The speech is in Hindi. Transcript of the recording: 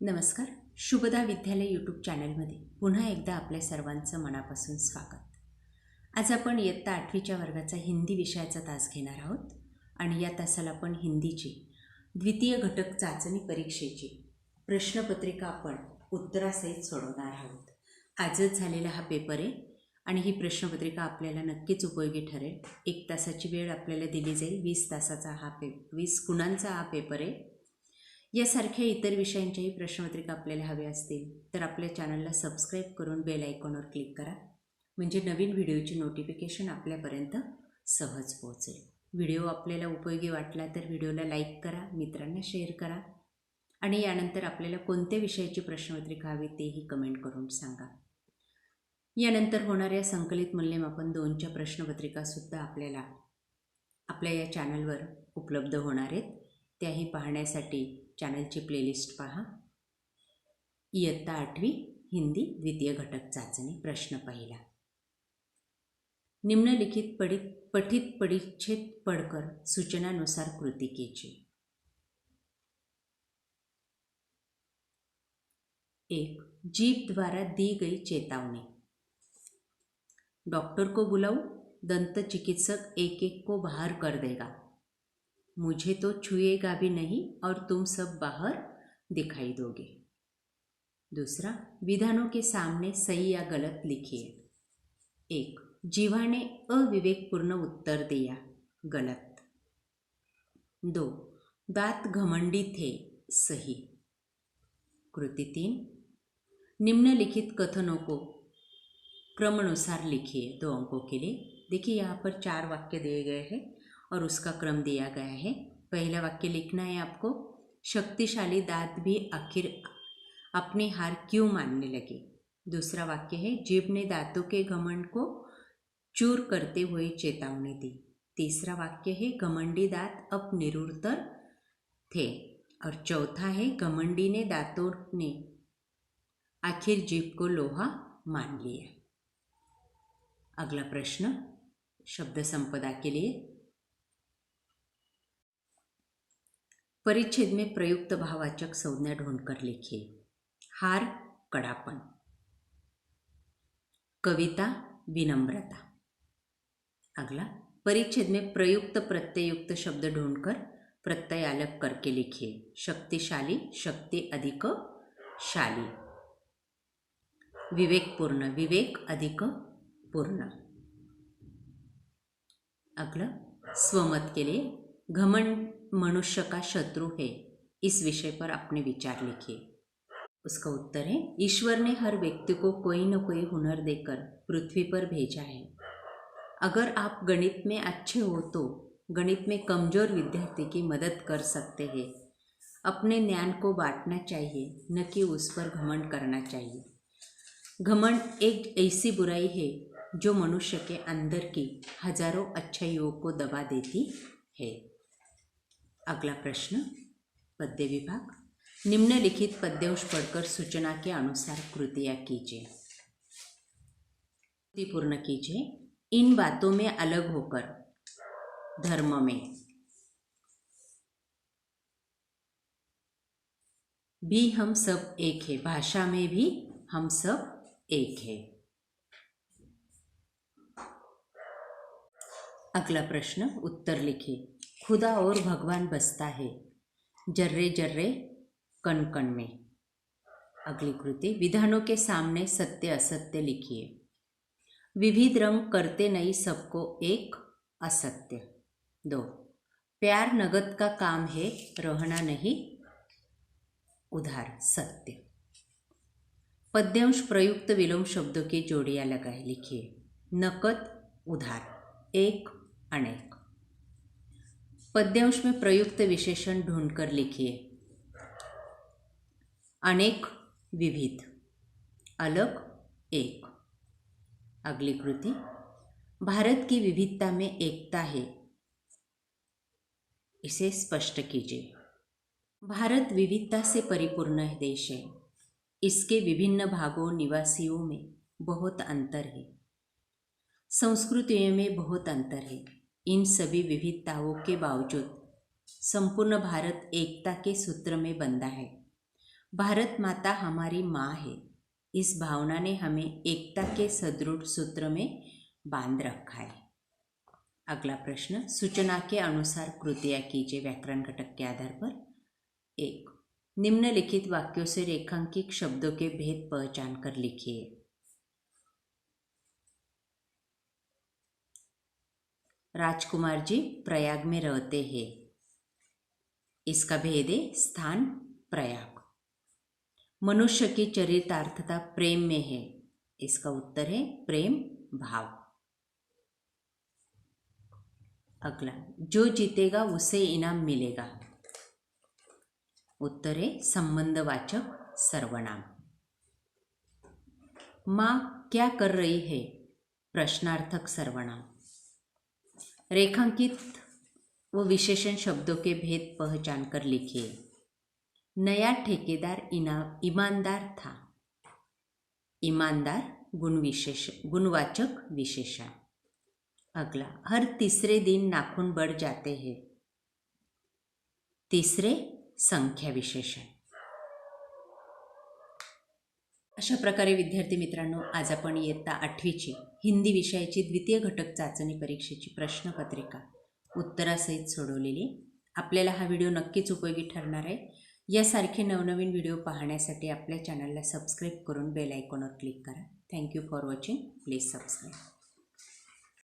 नमस्कार. शुभदा विद्यालय यूट्यूब चॅनलमध्ये पुन्हा एकदा आपल्या सर्वांचं मनापासून स्वागत. आज आपण इयत्ता आठवीच्या वर्गाचा हिंदी विषयाचा तास घेणार आहोत आणि या तासाला आपण हिंदीची द्वितीय घटक चाचणी परीक्षेची प्रश्नपत्रिका आपण उत्तरासहित सोडवणार आहोत. आजच झालेला हा पेपर आहे आणि ही प्रश्नपत्रिका आपल्याला नक्कीच उपयोगी ठरेल. एक तासाची वेळ आपल्याला दिली जाईल. वीस तासाचा हा पे वीस गुणांचा हा पेपर आहे. यासारख्या इतर विषयांच्याही प्रश्नपत्रिका आपल्याला हव्या असतील तर आपल्या चॅनलला सबस्क्राईब करून बेल आयकॉनवर क्लिक करा. म्हणजे नवीन व्हिडिओची नोटिफिकेशन आपल्यापर्यंत सहज पोहोचेल. व्हिडिओ आपल्याला उपयोगी वाटला तर व्हिडिओला लाईक करा मित्रांना शेअर करा. आणि यानंतर आपल्याला कोणत्या विषयाची प्रश्नपत्रिका हवी तेही कमेंट करून सांगा. यानंतर होणाऱ्या संकलित मूल्यमापन दोनच्या प्रश्नपत्रिकासुद्धा आपल्याला आपल्या या चॅनलवर उपलब्ध होणार आहेत. त्याही पाहण्यासाठी चॅनलची प्लेलिस्ट पहा. इयत्ता आठवी हिंदी द्वितीय घटक चाचणी प्रश्न पहिला. निम्नलिखित पडित पठित परिच्छेद पढ़कर सूचनानुसार कृती एक जीप द्वारा दी गई चेतावनी डॉक्टर को बुलाऊ दंत चिकित्सक एक एक को बाहर कर देगा. मुझे तो छुएगा भी नहीं और तुम सब बाहर दिखाई दोगे। दूसरा, विधानों के सामने सही या गलत लिखिए। एक, जीवा ने अविवेकपूर्ण उत्तर दिया, गलत। दो दांत घमंडी थे, सही। कृति तीन, निम्नलिखित कथनों को क्रमानुसार लिखिए दो अंकों के लिए। देखिए, यहाँ पर चार वाक्य दिए गए हैं। और उसका क्रम दिया गया है। पहला वाक्य लिखना है आपको। शक्तिशाली दांत भी आखिर अपनी हार क्यों मानने लगे? दूसरा वाक्य है, जीभ ने दांतों के घमंड को चूर करते हुए चेतावनी दी। तीसरा वाक्य है, घमंडी दांत अब निरुत्तर थे। और चौथा है, घमंडी ने दांतों ने आखिर जीभ को लोहा मान लिया। अगला प्रश्न, शब्द संपदा के लिए। परिच्छेद में प्रयुक्त भाववाचक संज्ञा ढूंढकर लिखिए हार कड़ापन कविता विनम्रता. अगला परिच्छेद में प्रयुक्त प्रत्ययुक्त शब्द ढूंढकर प्रत्यय अलग करके लिखिए शक्तिशाली शक्ति अधिक शाली. विवेकपूर्ण विवेक अधिक पूर्ण. अगला स्वमत के लिए घमंड मनुष्य का शत्रु है। इस विषय पर अपने विचार लिखिए। उसका उत्तर है, ईश्वर ने हर व्यक्ति को कोई न कोई हुनर देकर पृथ्वी पर भेजा है। अगर आप गणित में अच्छे हो तो गणित में कमज़ोर विद्यार्थी की मदद कर सकते हैं। अपने ज्ञान को बांटना चाहिए, न कि उस पर घमंड करना चाहिए। घमंड एक ऐसी बुराई है, जो मनुष्य के अंदर की हज़ारों अच्छाइयों को दबा देती है। अगला प्रश्न, पद्य विभाग। निम्नलिखित पद्यांश पढ़कर सूचना के अनुसार कृतियाँ कीजिए। कृति पूर्ण कीजिए। इन बातों में अलग होकर, धर्म में। भी हम सब एक है, भाषा में भी हम सब एक है। अगला प्रश्न, उत्तर लिखिए। खुदा और भगवान बसता है। जर्रे जर्रे, कण कण में। अगली कृति, विधानों के सामने सत्य असत्य लिखिए। विविध रंग करते नहीं सबको एक असत्य। दो, प्यार नगद का काम है, रहना नहीं। उधार, सत्य। पद्यांश प्रयुक्त विलोम शब्दों की जोड़ियाँ लगाए लिखिए। नकद, उधार, एक, अनेक। पद्यांश में प्रयुक्त विशेषण ढूंढकर लिखिए। अनेक विविध। अलग एक। अगली कृति। भारत की विविधता में एकता है। इसे स्पष्ट कीजिए। भारत विविधता से परिपूर्ण देश है। इसके विभिन्न भागों निवासियों में बहुत अंतर है। संस्कृतियों में बहुत अंतर है। इन सभी विविधताओं के बावजूद, संपूर्ण भारत एकता के सूत्र में बंधा है। भारत माता हमारी माँ है। इस भावना ने हमें एकता के सदृढ़ सूत्र में बाँध रखा है। अगला प्रश्न, सूचना के अनुसार कृतियाँ कीजिए व्याकरण घटक के आधार पर। एक, निम्नलिखित वाक्यों से रेखांकित शब्दों के भेद पहचान कर लिखिए। राजकुमार जी प्रयाग में रहते हैं। इसका भेद है स्थान प्रयाग। मनुष्य की चरितार्थता प्रेम में है। इसका उत्तर है प्रेम भाव। अगला, जो जीतेगा उसे इनाम मिलेगा। उत्तर है संबंधवाचक सर्वनाम। माँ, क्या कर रही है? प्रश्नार्थक सर्वनाम। रेखांकित व विशेषण शब्दों के भेद पहचान कर लिखिए नया ठेकेदार इना ईमानदार था। ईमानदार गुण विशेष गुणवाचक विशेषण। अगला हर तीसरे दिन नाखून बढ़ जाते हैं। तीसरे संख्या विशेषण। अशा प्रकारे विद्यार्थी मित्रांनो आज आपण इयत्ता आठवीची हिंदी विषयाची द्वितीय घटक चाचणी परीक्षेची प्रश्नपत्रिका. उत्तरासहित सोडवलेली. आपल्याला हा व्हिडिओ नक्कीच उपयोगी ठरणार आहे. यासारखे नवनवीन व्हिडिओ पाहण्यासाठी आपल्या चॅनलला सबस्क्राईब करून बेल आयकॉनवर क्लिक करा. Thank you for watching please subscribe